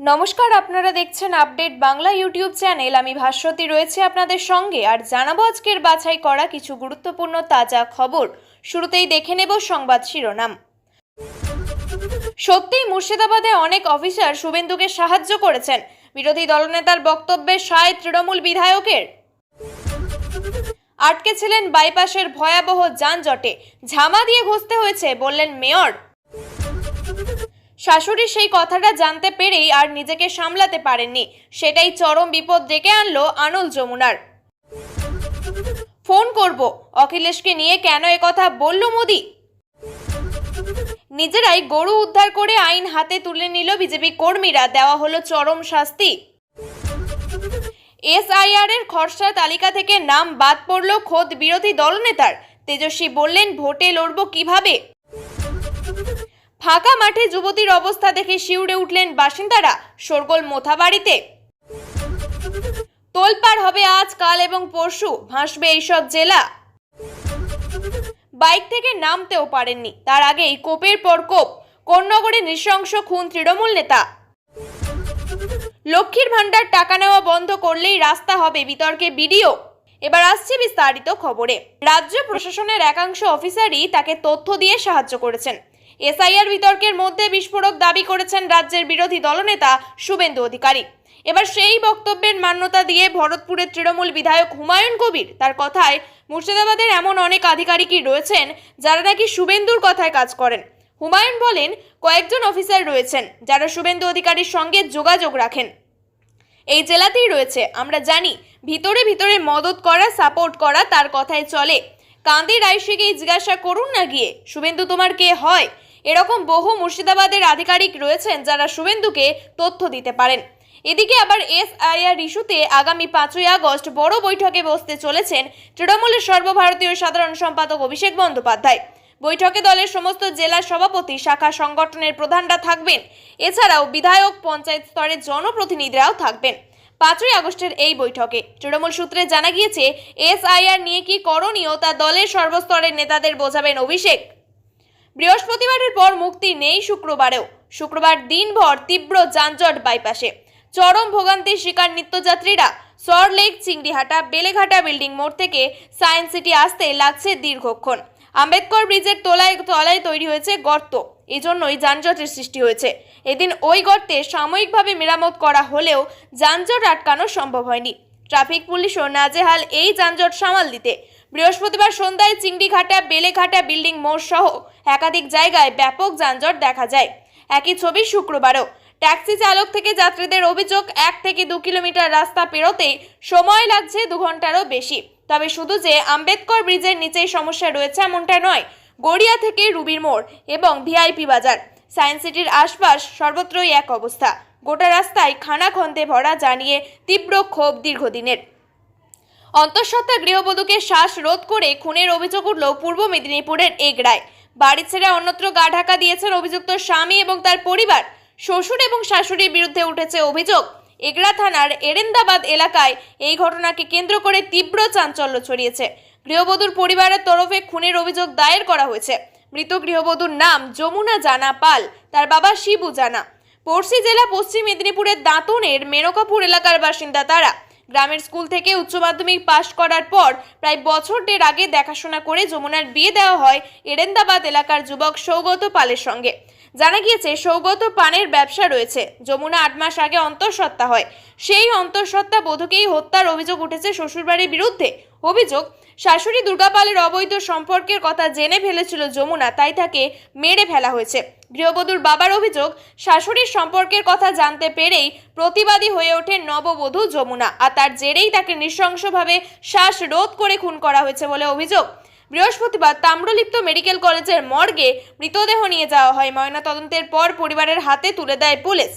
নমস্কার, আপনারা দেখছেন আপডেট বাংলা ইউটিউব চ্যানেল। আমি ভাস্বতী রয়েছে আপনাদের সঙ্গে আর জানাব আজকের বাছাই করা কিছু গুরুত্বপূর্ণ তাজা খবর। শুরুতেই দেখে নেব সংবাদ শিরোনাম। সত্যিই মুর্শিদাবাদে অনেক অফিসার শুভেন্দুকে সাহায্য করেছেন। বিরোধী দলনেতার বক্তব্যে সায় তৃণমূল বিধায়কের। আটকে ছিলেন বাইপাসের ভয়াবহ যানজটে। ঝামা দিয়ে ঘষতে হয়েছে বললেন মেয়র। শাশুড়ি সেই কথাটা জানতে পেরেই আর নিজেকে সামলাতে পারেননি। সেটাই চরম বিপদ ডেকে আনলো আনল যমুনার। ফোন করব, অখিলেশকে নিয়ে কেন কথা বলল মোদি? নিজেরাই গরু উদ্ধার করে আইন হাতে তুলে নিল বিজেপি কর্মীরা, দেওয়া হলো চরম শাস্তি। এসআইআর এর খসড়া তালিকা থেকে নাম বাদ পড়ল খোদ বিরোধী দলনেতার। তেজস্বী বললেন, ভোটে লড়ব কীভাবে? ফাঁকা মাঠে যুবতীর অবস্থা দেখে শিউরে উঠলেন বাসিন্দারা শোরগোল মোথাবাড়িতে। তোলপাড় হবে আজ, কাল এবং পরশু, ভাসবে এইসব জেলা। বাইক থেকে নামতেও পারেননি, তার আগেই কোপের পর কোপ, কোন্নগরে নৃশংস খুন তৃণমূল নেতা। লক্ষ্মীর ভাণ্ডার টাকা নেওয়া বন্ধ করলেই রাস্তা হবে বিতর্কে বিডিও। এবার আসছে বিস্তারিত খবরে। রাজ্য প্রশাসনের একাংশ অফিসারই তাকে তথ্য দিয়ে সাহায্য করেছেন। এসআইআর বিতর্কের মধ্যে বিস্ফোরক দাবি করেছেন রাজ্যের বিরোধী দলনেতা শুভেন্দু অধিকারী। এবার সেই বক্তব্যের মান্যতা দিয়ে ভরতপুরের তৃণমূল বিধায়ক হুমায়ুন কবির তার কথায়, মুর্শিদাবাদের এমন অনেক আধিকারিকই রয়েছেন যারা নাকি শুভেন্দুর কথায় কাজ করেন। হুমায়ুন বলেন, কয়েকজন অফিসার রয়েছেন যারা শুভেন্দু অধিকারীর সঙ্গে যোগাযোগ রাখেন। এই জেলাতেই রয়েছে, আমরা জানি, ভিতরে ভিতরে মদত করা, সাপোর্ট করা তার কথায় চলে। কান্দি রায়শিকেই জিজ্ঞাসা করুন না গিয়ে, শুভেন্দু তোমার কে হয়? এরকম বহু মুর্শিদাবাদের আধিকারিক রয়েছেন যারা শুভেন্দুকে তথ্য দিতে পারেন। এদিকে আবার এসআইআর ইস্যুতে আগামী পাঁচই আগস্ট বড় বৈঠকে বসতে চলেছেন তৃণমূলের সর্বভারতীয় সাধারণ সম্পাদক অভিষেক বন্দ্যোপাধ্যায়। বৈঠকে দলের সমস্ত জেলা সভাপতি, শাখা সংগঠনের প্রধানরা থাকবেন। এছাড়াও বিধায়ক, পঞ্চায়েত স্তরের জনপ্রতিনিধিরাও থাকবেন। পাঁচই আগস্টের এই বৈঠকে তৃণমূল সূত্রে জানা গিয়েছে এস এসআইআর নিয়ে কি করণীয় তা দলের সর্বস্তরের নেতাদের বোঝাবেন অভিষেক। বৃহস্পতিবারের পর মুক্তি নেই শুক্রবারেও। শুক্রবার দিনভর তীব্র যানজট বাইপাসে। চরম ভোগান্তির শিকার নিত্যযাত্রীরা সরলেক চিংড়িহাটা, বেলেঘাটা বিল্ডিং মোড় থেকে সায়েন্স সিটি আসতে লাগছে দীর্ঘক্ষণ। আম্বেদকর ব্রিজের তলায় তলায় তৈরি হয়েছে গর্ত। এজন্যই যানজটের সৃষ্টি হয়েছে। এদিন ওই গর্তে সাময়িকভাবে মেরামত করা হলেও যানজট আটকানো সম্ভব হয়নি। ট্রাফিক পুলিশও নাজেহাল এই যানজট সামাল দিতে। বৃহস্পতিবার সন্ধ্যায় চিংড়িঘাটা, বেলেঘাটা বিল্ডিং মোড় সহ একাধিক জায়গায় ব্যাপক যানজট দেখা যায়। একই ছবি শুক্রবারও। ট্যাক্সি চালক থেকে যাত্রীদের অভিযোগ, এক থেকে দু কিলোমিটার রাস্তা পেরোতেই সময় লাগছে দু ঘন্টারও বেশি। তবে শুধু যে আম্বেদকর ব্রিজের নিচেই সমস্যা রয়েছে এমনটা নয়, গড়িয়া থেকে রুবির মোড় এবং ভিআইপি বাজার। সায়েন্স সিটির আশপাশ সর্বত্রই এক অবস্থা। গোটা রাস্তায় খানা খানাখন্দে ভরা জানিয়ে তীব্র ক্ষোভ দীর্ঘদিনের। অন্তঃসত্ত্বা গৃহবধূকে শ্বাস রোধ করে খুনের অভিযোগ উঠল পূর্ব মেদিনীপুরের এগড়ায়। বাড়ি ছেড়ে অন্যত্র গা ঢাকা দিয়েছেন অভিযুক্ত স্বামী এবং তার পরিবার। শ্বশুর এবং শাশুড়ির বিরুদ্ধে উঠেছে অভিযোগ। এগড়া থানার এরেন্দাবাদ এলাকায় এই ঘটনাকে কেন্দ্র করে তীব্র চাঞ্চল্য ছড়িয়েছে। গৃহবধূর পরিবারের তরফে খুনের অভিযোগ দায়ের করা হয়েছে। মৃত গৃহবধূর নাম যমুনা জানা পাল, তার বাবা শিবু জানা। পড়শি জেলা পশ্চিম মেদিনীপুরের দাঁতনের মেনকাপুর এলাকার বাসিন্দা তারা। গ্রামের স্কুল থেকে উচ্চ মাধ্যমিক পাশ করার পর প্রায় বছর দেড় আগে দেখাশোনা করে যমুনার বিয়ে দেওয়া হয় এরেন্দাবাদ এলাকার যুবক সৌগত পালের সঙ্গে। জানা গিয়েছে, সৌগত পানের ব্যবসা রয়েছে। যমুনা আট মাস আগে অন্তঃসত্ত্বা হয়। সেই অন্তঃসত্ত্বা বধূকেই হত্যার অভিযোগ উঠেছে শ্বশুরবাড়ির বিরুদ্ধে। অভিযোগ, শাশুড়ি দুর্গাপালের অবৈধ সম্পর্কের কথা জেনে ফেলেছিল যমুনা, তাই তাকে মেরে ফেলা হয়েছে। গৃহবধূর বাবার অভিযোগ, শাশুড়ির সম্পর্কের কথা জানতে পেরেই প্রতিবাদী হয়ে ওঠে নববধূ যমুনা, আর তার জেরেই তাকে নৃশংসভাবে শ্বাসরোধ করে খুন করা হয়েছে বলে অভিযোগ। বৃহস্পতিবার তাম্রলিপ্ত মেডিকেল কলেজের মর্গে মৃতদেহ নিয়ে যাওয়া হয়। ময়নাতদন্তের পর পরিবারের হাতে তুলে দেয় পুলিশ।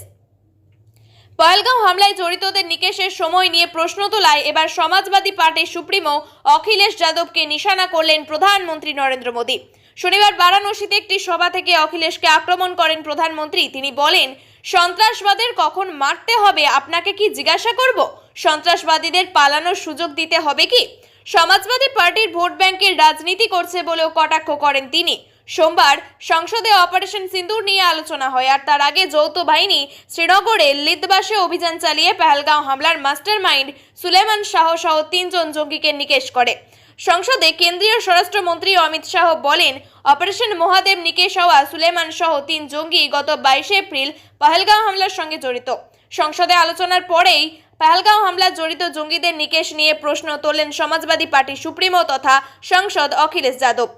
পহেলগাঁও হামলায় জড়িতদের নিকেশের সময় নিয়ে প্রশ্ন তোলায় এবার সমাজবাদী পার্টির সুপ্রিমো অখিলেশ যাদবকে নিশানা করলেন প্রধানমন্ত্রী নরেন্দ্র মোদী। শনিবার বারাণসীতে একটি সভা থেকে অখিলেশকে আক্রমণ করেন প্রধানমন্ত্রী। তিনি বলেন, সন্ত্রাসবাদের কখন মারতে হবে? আপনাকে কি জিজ্ঞাসা করব? সন্ত্রাসবাদীদের পালানোর সুযোগ দিতে হবে কি? সমাজবাদী পার্টির ভোট ব্যাংকের রাজনীতি করছে বলেও কটাক্ষ করেন তিনি। সোমবার সংসদে অপারেশন সিন্দুর নিয়ে আলোচনা হয় আর তার আগে যৌথ বাহিনী শ্রীনগরে লিদবাসে অভিযান চালিয়ে পেহেলগাঁও হামলার মাস্টার মাইন্ড সুলেমান শাহ সহ তিনজন জঙ্গিকে নিকেশ করে। সংসদে কেন্দ্রীয় স্বরাষ্ট্রমন্ত্রী অমিত শাহ বলেন, অপারেশন মহাদেব নিকেশ হওয়া সুলেমান সহ তিন জঙ্গি গত বাইশে এপ্রিল পহেলগাঁও হামলার সঙ্গে জড়িত। সংসদে আলোচনার পরেই পহেলগাঁও হামলায় জড়িত জঙ্গিদের নিকেশ নিয়ে প্রশ্ন তোলেন সমাজবাদী পার্টি সুপ্রিমো তথা সাংসদ অখিলেশ যাদব।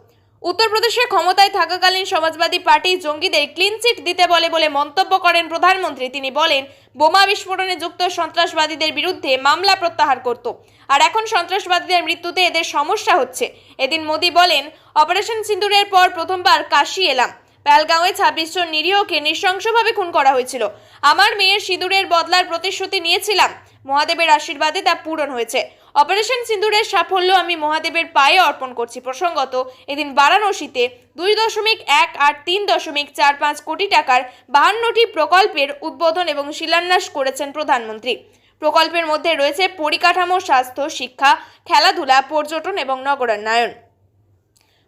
উত্তরপ্রদেশে ক্ষমতায় থাকাকালীন সমাজবাদী পার্টি জঙ্গিদের ক্লিন চিট দিতে বলে বলে মন্তব্য করেন প্রধানমন্ত্রী। তিনি বলেন, বোমা বিস্ফোরণে যুক্ত সন্ত্রাসবাদীদের বিরুদ্ধে মামলা প্রত্যাহার করত। আর এখন সন্ত্রাসবাদীদের মৃত্যুতে এদের সমস্যা হচ্ছে। এদিন মোদী বলেন, অপারেশন সিন্দুরের পর প্রথমবার কাশি এলাম। পেলগাঁওয়ে ছাব্বিশ জন নিরীহকে নৃশংসভাবে খুন করা হয়েছিল। আমার মেয়ের সিঁদুরের বদলার প্রতিশ্রুতি নিয়েছিলাম। মহাদেবের আশীর্বাদে তা পূরণ হয়েছে। অপারেশন সিন্দুরের সাফল্য আমি মহাদেবের পায়ে অর্পণ করছি। প্রসঙ্গত, এদিন বারাণসীতে দুই দশমিক এক আট তিন দশমিক চার পাঁচ কোটি টাকার বাহান্নটি প্রকল্পের উদ্বোধন এবং শিলান্যাস করেছেন প্রধানমন্ত্রী। প্রকল্পের মধ্যে রয়েছে পরিকাঠামো, স্বাস্থ্য, শিক্ষা, খেলাধুলা, পর্যটন এবং নগরায়ণ।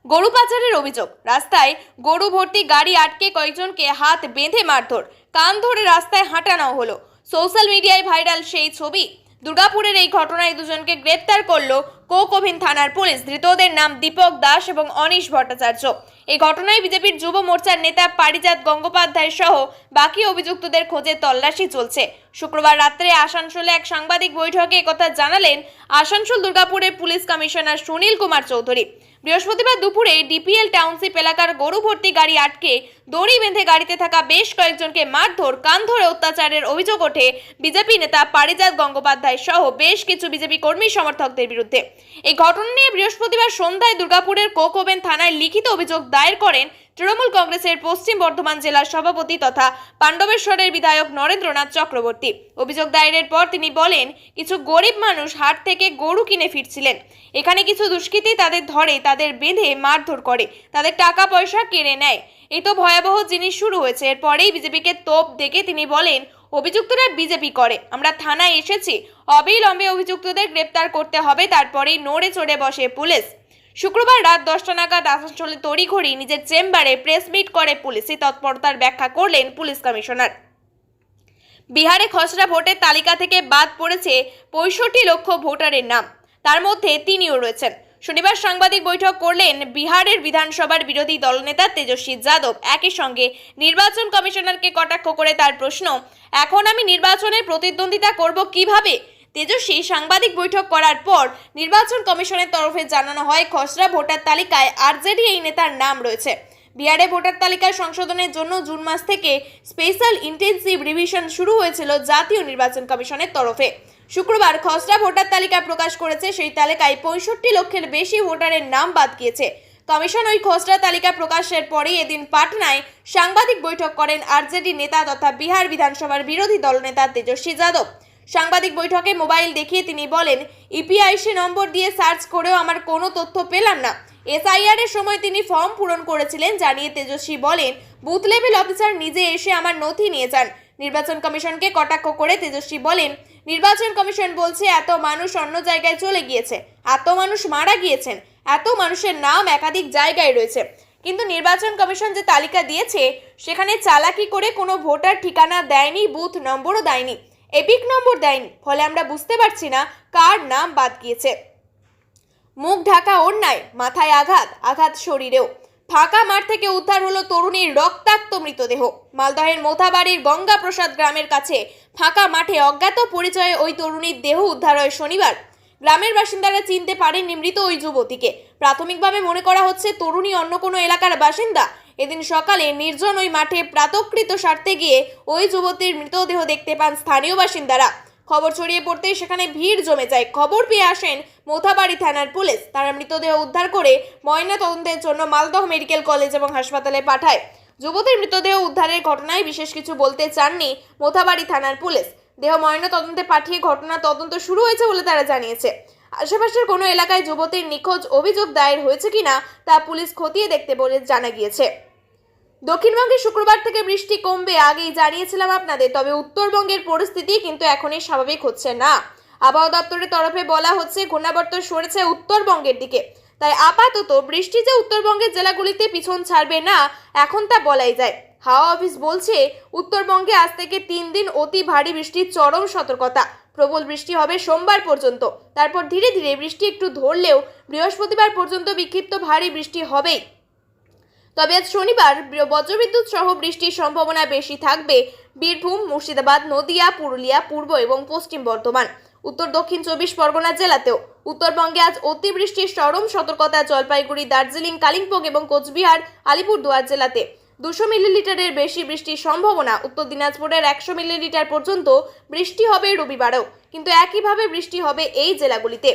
গরু পাচারের অভিযোগ, রাস্তায় গরু ভর্তি গাড়ি আটকে কয়েকজনকে হাত বেঁধে মারধর। কান ধরে রাস্তায় হাঁটানো হলো। সোশ্যাল মিডিয়ায় ভাইরাল সেই ছবি। দুর্গাপুরের এই ঘটনায় দুজনকে গ্রেপ্তার করল কোকোভিন থানার পুলিশ। ধৃতদের নাম দীপক দাস এবং অনিশ ভট্টাচার্য। এই ঘটনায় বিজেপির যুব মোর্চার নেতা পারিজাত গঙ্গোপাধ্যায় সহ বাকি অভিযুক্তদের খোঁজে তল্লাশি চলছে। শুক্রবার রাত্রে আসানসোলে এক সাংবাদিক বৈঠকে একথা জানালেন আসানসোল দুর্গাপুরের পুলিশ কমিশনার সুনীল কুমার চৌধুরী। বৃহস্পতিবার দুপুরে ডিপিএল টাউনশিপ এলাকার গরু ভর্তি গাড়ি আটকে দড়ি বেঁধে গাড়িতে থাকা বেশ কয়েকজনকে মারধর, কান ধরে অত্যাচারের অভিযোগ ওঠে বিজেপি নেতা পারিজাত গঙ্গোপাধ্যায় সহ বেশ কিছু বিজেপি কর্মী সমর্থকদের বিরুদ্ধে। এই ঘটনা নিয়ে বৃহস্পতিবার সন্ধ্যায় দুর্গাপুরের কোকোবেন থানায় লিখিত অভিযোগ দায়ের করেন তৃণমূল কংগ্রেসের পশ্চিম বর্ধমান জেলার সভাপতি তথা পাণ্ডবেশ্বরের বিধায়ক নরেন্দ্রনাথ চক্রবর্তী। অভিযোগ দায়েরের পর তিনি বলেন, কিছু গরিব মানুষ হাট থেকে গরু কিনে ফিরছিলেন। এখানে কিছু দুষ্কৃতী তাদের ধরে, তাদের বেঁধে মারধর করে, তাদের টাকা পয়সা কেড়ে নেয়। এই তো ভয়াবহ জিনিস শুরু হয়েছে। এরপরেই বিজেপিকে তোপ দেখে তিনি বলেন, অভিযুক্তরা বিজেপি করে। আমরা থানায় এসেছি। অবিলম্বে অভিযুক্তদের গ্রেপ্তার করতে হবে, তারপরেই নড়ে চড়ে বসে পুলিশ। শুক্রবার রাত দশটা নাগাদ আসানসোলে তড়িঘড়ি নিজের চেম্বারে প্রেস মিট করে পুলিশি। তৎপরতার ব্যাখ্যা করলেন পুলিশ কমিশনার। বিহারে খসড়া ভোটের তালিকা থেকে বাদ পড়েছে পঁয়ষট্টি লক্ষ ভোটারের নাম। তার মধ্যে তিনিও রয়েছেন। শনিবার সাংবাদিক বৈঠক করলেন বিহারের বিধানসভার বিরোধী দলনেতা তেজস্বী যাদব। একই সঙ্গে নির্বাচন কমিশনারকে কটাক্ষ করে তার প্রশ্ন, এখন আমি নির্বাচনে প্রতিদ্বন্দ্বিতা করব কীভাবে? তেজস্বী সাংবাদিক বৈঠক করার পর নির্বাচন কমিশনের তরফে জানানো হয়, খসড়া ভোটার তালিকায় আরজেডি এই নেতার নাম রয়েছে। বিহারে ভোটার তালিকা সংশোধনের জন্য জুন মাস থেকে স্পেশাল ইন্টেন্সিভ রিভিশন শুরু হয়েছিল জাতীয় নির্বাচন কমিশনের তরফে। শুক্রবার খসড়া ভোটার তালিকা প্রকাশ করেছে, সেই তালিকায় পঁয়ষট্টি লক্ষের বেশি ভোটারের নাম বাদ গিয়েছে। কমিশন ওই খসড়া তালিকা প্রকাশের পরেই এদিন পাটনায় সাংবাদিক বৈঠক করেন আরজেডি নেতা তথা বিহার বিধানসভার বিরোধী দলনেতা তেজস্বী যাদব। সাংবাদিক বৈঠকে মোবাইল দেখিয়ে তিনি বলেন, ইপিআইসি নম্বর দিয়ে সার্চ করেও আমার কোনো তথ্য পেলাম না। এসআইআর এর সময় তিনি ফর্ম পূরণ করেছিলেন, জানিয়ে তেজস্বী বলেন, বুথ লেভেল অফিসার নিজে এসে আমার নথি নিয়ে যান। নির্বাচন কমিশনকে কটাক্ষ করে তেজস্বী বলেন, নির্বাচন কমিশন বলছে এত মানুষ অন্য জায়গায় চলে গিয়েছে, এত মানুষ মারা গিয়েছেন, এত মানুষের নাম একাধিক জায়গায় রয়েছে। কিন্তু নির্বাচন কমিশন যে তালিকা দিয়েছে, সেখানে চালাকি করে কোনো ভোটার ঠিকানা দেয়নি, বুথ নম্বরও দেয়নি। এপিক নম্বর দেয়নি, ফলে আমরা বুঝতে পারছি না কার নাম বাদ গিয়েছে। মুখ ঢাকা অন্যায়, মাথায় আঘাত আঘাত শরীরেও। ফাঁকা মাঠ থেকে উদ্ধার হলো তরুণীর রক্তাক্ত মৃতদেহ। মালদহের মোথাবাড়ির গঙ্গা প্রসাদ গ্রামের কাছে ফাঁকা মাঠে অজ্ঞাত পরিচয়ে ওই তরুণীর দেহ উদ্ধার হয় শনিবার। গ্রামের বাসিন্দারা চিনতে পারেননি মৃত ওই যুবতীকে। প্রাথমিকভাবে মনে করা হচ্ছে তরুণী অন্য কোনো এলাকার বাসিন্দা এদিন সকালে নির্জন ওই মাঠে প্রাতকৃত সারতে গিয়ে ওই যুবতীর মৃতদেহ দেখতে পান স্থানীয় বাসিন্দারা। খবর ছড়িয়ে পড়তেই সেখানে ভিড় জমে যায়। খবর পেয়ে আসেন মোথাবাড়ি থানার পুলিশ। তারা মৃতদেহ উদ্ধার করে ময়না তদন্তের জন্য মালদহ মেডিকেল কলেজ এবং হাসপাতালে পাঠায়। যুবতীর মৃতদেহ উদ্ধারের ঘটনায় বিশেষ কিছু বলতে চাননি মোথাবাড়ি থানার পুলিশ। দেহ ময়না তদন্তে পাঠিয়ে ঘটনা তদন্ত শুরু হয়েছে বলে তারা জানিয়েছে। আশেপাশের কোনো এলাকায় যুবতীর নিখোঁজ অভিযোগ দায়ের হয়েছে কিনা তা পুলিশ খতিয়ে দেখতে বলে জানা গিয়েছে। দক্ষিণবঙ্গে শুক্রবার থেকে বৃষ্টি কমবে, আগেই জানিয়েছিলাম আপনাদের। তবে উত্তরবঙ্গের পরিস্থিতি কিন্তু এখনই স্বাভাবিক হচ্ছে না। আবহাওয়া দপ্তরের তরফে বলা হচ্ছে, ঘূর্ণাবর্ত সরেছে উত্তরবঙ্গের দিকে। তাই আপাতত বৃষ্টি যে উত্তরবঙ্গের জেলাগুলিতে পিছন ছাড়বে না, এখন তা বলাই যায়। হাওয়া অফিস বলছে, উত্তরবঙ্গে আজ থেকে তিন দিন অতি ভারী বৃষ্টির চরম সতর্কতা। প্রবল বৃষ্টি হবে সোমবার পর্যন্ত। তারপর ধীরে ধীরে বৃষ্টি একটু ধরলেও বৃহস্পতিবার পর্যন্ত বিক্ষিপ্ত ভারী বৃষ্টি হবেই। তবে আজ শনিবার বজ্রবিদ্যুৎ সহ বৃষ্টির সম্ভাবনা বেশি থাকবে বীরভূম, মুর্শিদাবাদ, নদিয়া, পুরুলিয়া, পূর্ব এবং পশ্চিম বর্ধমান। উত্তর, দক্ষিণ চব্বিশ পরগনা জেলাতেও। উত্তরবঙ্গে আজ অতিবৃষ্টির চরম সতর্কতা জলপাইগুড়ি, দার্জিলিং, কালিম্পং এবং কোচবিহার, আলিপুরদুয়ার জেলাতে। দুশো মিলিলিটারের বেশি বৃষ্টির সম্ভাবনা। উত্তর দিনাজপুরের একশো মিলিলিটার পর্যন্ত বৃষ্টি হবে রবিবারেও। কিন্তু একইভাবে বৃষ্টি হবে এই জেলাগুলিতে।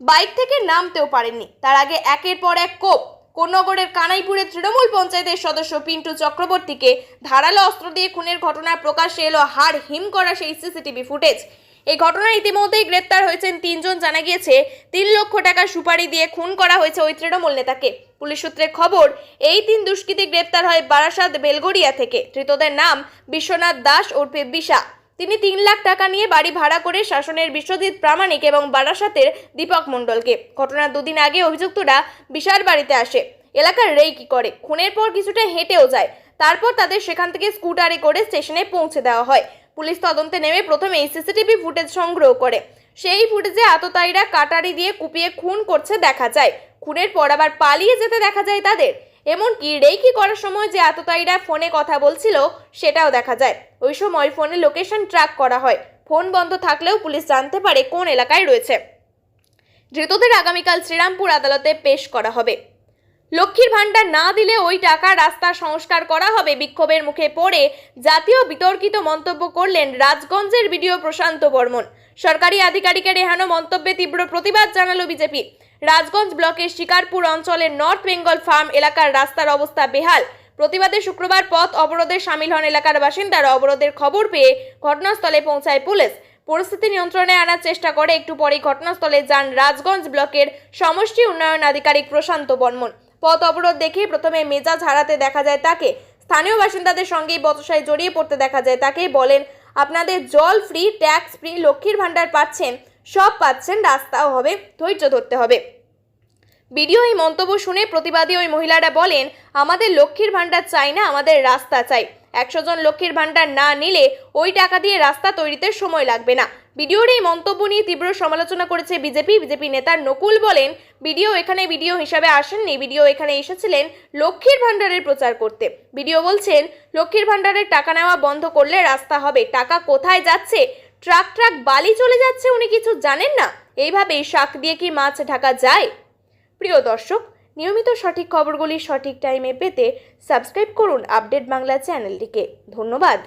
বাইক থেকে নামতেও পারেননি। তার আগে একের পর এক কোপ। কোন্নগরের কানাইপুরের তৃণমূল পঞ্চায়েতের সদস্য পিন্টু চক্রবর্তীকে ধারালো অস্ত্র দিয়ে খুনের ঘটনা প্রকাশ্যে এলো হাড় হিম করা সেই সিসিটিভি ফুটেজ। এই ঘটনায় ইতিমধ্যেই গ্রেপ্তার হয়েছেন তিনজন। জানা গিয়েছে, তিন লক্ষ টাকা সুপারি দিয়ে খুন করা হয়েছে ওই তৃণমূল নেতাকে। পুলিশ সূত্রে খবর, এই তিন দুষ্কৃতী গ্রেপ্তার হয় বারাসাত বেলগড়িয়া থেকে। ধৃতদের নাম বিশ্বনাথ দাস ওরফে বিশা। তিনি তিন লাখ টাকা নিয়ে বাড়ি ভাড়া করে শাসনের বিশ্বজিৎ প্রামাণিক এবং বারাসাতের দীপক মণ্ডলকে। ঘটনার দুদিন আগে অভিযুক্তরা বিশাল বাড়িতে আসে। এলাকার রেইকি করে। খুনের পর কিছুটা হেঁটেও যায়। তারপর তাদের সেখান থেকে স্কুটারে করে স্টেশনে পৌঁছে দেওয়া হয়। পুলিশ তদন্তে নেমে প্রথমে সিসিটিভি ফুটেজ সংগ্রহ করে। সেই ফুটেজে আততায়ীরা কাটারি দিয়ে কুপিয়ে খুন করছে দেখা যায়। খুনের পর আবার পালিয়ে যেতে দেখা যায় তাদের। এমনকি রেকি করার সময় যে আততায়ীরা ফোনে কথা বলছিল, সেটাও দেখা যায়। ওই সময় ফোনে লোকেশন ট্র্যাক করা হয়। ফোন বন্ধ থাকলেও পুলিশ জানতে পারে কোন এলাকায় রয়েছে। ধৃতদের আগামীকাল শ্রীরামপুর আদালতে পেশ করা হবে। লক্ষ্মীর ভাণ্ডার না দিলে ওই টাকা রাস্তা সংস্কার করা হবে বিক্ষোভের মুখে পড়ে জাতীয় বিতর্কিত মন্তব্য করলেন রাজগঞ্জের বিডিও প্রশান্ত বর্মন। সরকারি আধিকারিকের এহেন মন্তব্যে তীব্র প্রতিবাদ জানালো বিজেপি। রাজগঞ্জ ব্লকের শিকারপুর অঞ্চলের নর্থ বেঙ্গল ফার্ম এলাকার রাস্তার অবস্থা বেহাল। প্রতিবাদে শুক্রবার পথ অবরোধে সামিল হন এলাকার বাসিন্দারা। অবরোধের খবর পেয়ে ঘটনাস্থলে পৌঁছায় পুলিশ। পরিস্থিতি নিয়ন্ত্রণে আনার চেষ্টা করে একটু পরেই ঘটনাস্থলে যান রাজগঞ্জ ব্লকের সমষ্টি উন্নয়ন আধিকারিক প্রশান্ত বর্মন। পথ অবরোধ দেখে প্রথমে মেজাজ হারাতে দেখা যায় তাকে। স্থানীয় বাসিন্দাদের সঙ্গেই বচসায় জড়িয়ে পড়তে দেখা যায় তাকে। বলেন, আপনাদের জল ফ্রি, ট্যাক্স ফ্রি, লক্ষ্মীর ভাণ্ডার পাচ্ছেন, সব পাচ্ছেন, রাস্তাও হবে, ধৈর্য ধরতে হবে। ভিডিও এই মন্তব্য শুনে প্রতিবাদী ওই মহিলারা বলেন, আমাদের লক্ষ্মীর ভাণ্ডার চাই না, আমাদের রাস্তা চাই। একশো জন লক্ষ্মীর ভাণ্ডার না নিলে ওই টাকা দিয়ে রাস্তা তৈরিতে সময় লাগবে না। ভিডিওর এই মন্তব্য নিয়ে তীব্র সমালোচনা করেছে বিজেপি। বিজেপি নেতা নকুল বলেন ভিডিও এখানে ভিডিও হিসাবে আসেননি। ভিডিও এখানে এসেছিলেন লক্ষ্মীর ভাণ্ডারের প্রচার করতে। ভিডিও বলছেন, লক্ষ্মীর ভাণ্ডারের টাকা নেওয়া বন্ধ করলে রাস্তা হবে। টাকা কোথায় যাচ্ছে? ট্রাক ট্রাক বালি চলে যাচ্ছে, উনি কিছু জানেন না? এইভাবেই শাক দিয়ে কি মাছ ঢাকা যায়? প্রিয় দর্শক নিয়মিত সঠিক খবরগুলি সঠিক টাইমে পেতে সাবস্ক্রাইব করুন আপডেট বাংলা চ্যানেলটিকে ধন্যবাদ।